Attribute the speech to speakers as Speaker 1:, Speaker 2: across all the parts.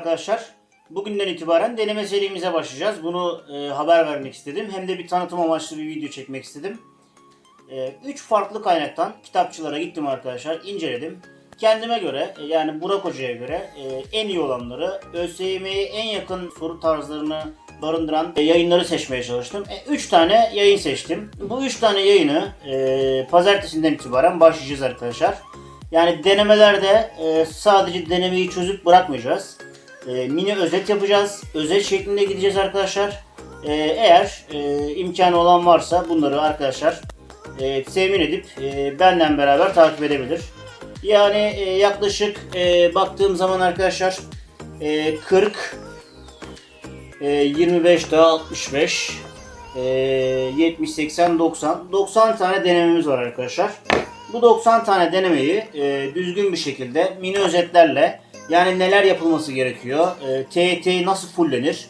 Speaker 1: arkadaşlar. Bugünden itibaren deneme serimize başlayacağız. Bunu e, haber vermek istedim. Hem de bir tanıtım amaçlı bir video çekmek istedim. 3 farklı kaynaktan kitapçılara gittim arkadaşlar. inceledim. Kendime göre e, yani Burak Hoca'ya göre e, en iyi olanları ÖSYM'ye en yakın soru tarzlarını barındıran e, yayınları seçmeye çalıştım. 3 tane yayın seçtim. Bu 3 tane yayını e, pazartesinden itibaren başlayacağız arkadaşlar. Yani denemelerde e, sadece denemeyi çözüp bırakmayacağız. E, mini özet yapacağız. Özet şeklinde gideceğiz arkadaşlar. E, eğer e, imkanı olan varsa bunları arkadaşlar e, temin edip e, benden beraber takip edebilir. Yani e, yaklaşık e, baktığım zaman arkadaşlar e, 40 e, 25 daha 65 e, 70 80 90 90 tane denememiz var arkadaşlar. Bu 90 tane denemeyi e, düzgün bir şekilde mini özetlerle yani neler yapılması gerekiyor, e, TET nasıl fullenir,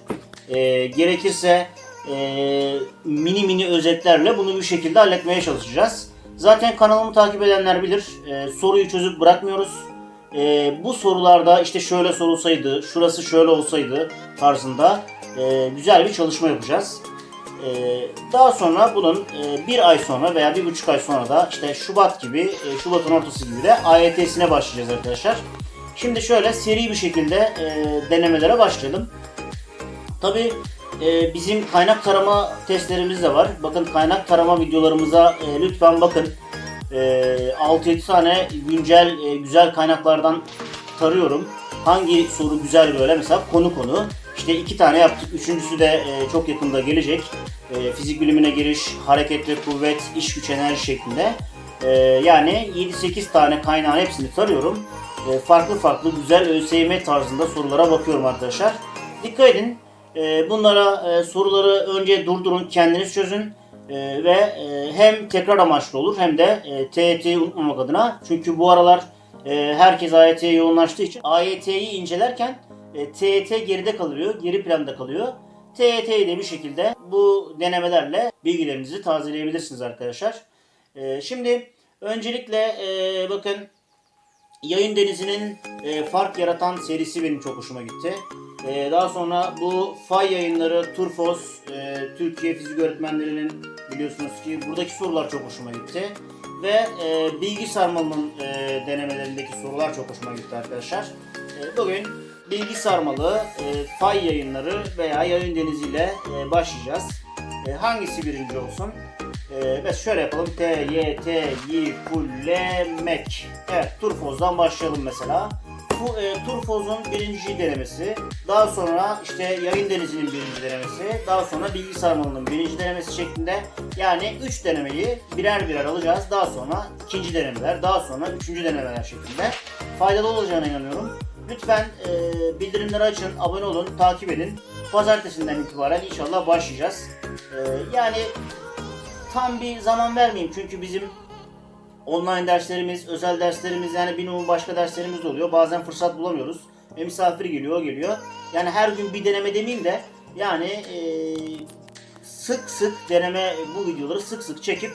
Speaker 1: e, gerekirse e, mini mini özetlerle bunu bir şekilde halletmeye çalışacağız. Zaten kanalımı takip edenler bilir, e, soruyu çözüp bırakmıyoruz. E, bu sorularda işte şöyle sorulsaydı, şurası şöyle olsaydı tarzında e, güzel bir çalışma yapacağız. Ee, daha sonra bunun e, bir ay sonra veya bir buçuk ay sonra da işte Şubat gibi, e, Şubat'ın ortası gibi de AYT'sine başlayacağız arkadaşlar. Şimdi şöyle seri bir şekilde e, denemelere başlayalım. Tabi bizim kaynak tarama testlerimiz de var. Bakın kaynak tarama videolarımıza e, lütfen bakın. E, 6-7 tane güncel e, güzel kaynaklardan tarıyorum. Hangi soru güzel böyle mesela konu konu. İşte iki tane yaptık. Üçüncüsü de e, çok yakında gelecek. E, fizik bilimine giriş, hareket ve kuvvet, iş güç enerji şeklinde. E, yani 7-8 tane kaynağın hepsini tarıyorum. E, farklı farklı güzel ÖSYM tarzında sorulara bakıyorum arkadaşlar. Dikkat edin. E, bunlara e, soruları önce durdurun, kendiniz çözün. E, ve e, hem tekrar amaçlı olur hem de e, TET'yi unutmamak adına. Çünkü bu aralar e, herkes AYT'ye yoğunlaştığı için AYT'yi incelerken e, TET geride kalıyor, geri planda kalıyor. TET'yi de bir şekilde bu denemelerle bilgilerinizi tazeleyebilirsiniz arkadaşlar. E, şimdi öncelikle e, bakın Yayın Denizi'nin e, fark yaratan serisi benim çok hoşuma gitti. E, daha sonra bu fay yayınları, Turfos, e, Türkiye Fizik Öğretmenleri'nin biliyorsunuz ki buradaki sorular çok hoşuma gitti. Ve e, bilgi sarmalının e, denemelerindeki sorular çok hoşuma gitti arkadaşlar. E, bugün bilgi sarmalı, e, fay yayınları veya yayın denizi ile e, başlayacağız. E, hangisi birinci olsun? E, biz şöyle yapalım. T, Y, T, Y, fullemek. Evet, Turfoz'dan başlayalım mesela. Bu e, Turfoz'un birinci denemesi. Daha sonra işte yayın denizinin birinci denemesi. Daha sonra bilgi sarmalının birinci denemesi şeklinde. Yani 3 denemeyi birer birer alacağız. Daha sonra ikinci denemeler, daha sonra üçüncü denemeler şeklinde. Faydalı olacağına inanıyorum. Lütfen e, bildirimleri açın, abone olun, takip edin. Pazartesinden itibaren inşallah başlayacağız. E, yani tam bir zaman vermeyeyim çünkü bizim online derslerimiz, özel derslerimiz yani minimum başka derslerimiz de oluyor. Bazen fırsat bulamıyoruz. E, misafir geliyor, o geliyor. Yani her gün bir deneme demeyeyim de yani e, sık sık deneme bu videoları sık sık çekip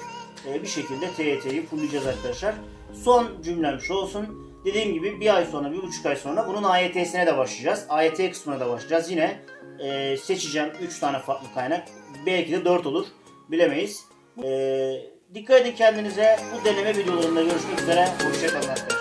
Speaker 1: e, bir şekilde TYT'yi fulleyeceğiz arkadaşlar. Son cümlem şu olsun. Dediğim gibi bir ay sonra, bir buçuk ay sonra bunun AYT'sine de başlayacağız. AYT kısmına da başlayacağız. Yine e, seçeceğim 3 tane farklı kaynak. Belki de 4 olur. Bilemeyiz. E, dikkat edin kendinize. Bu deneme videolarında görüşmek üzere. Hoşçakalın arkadaşlar.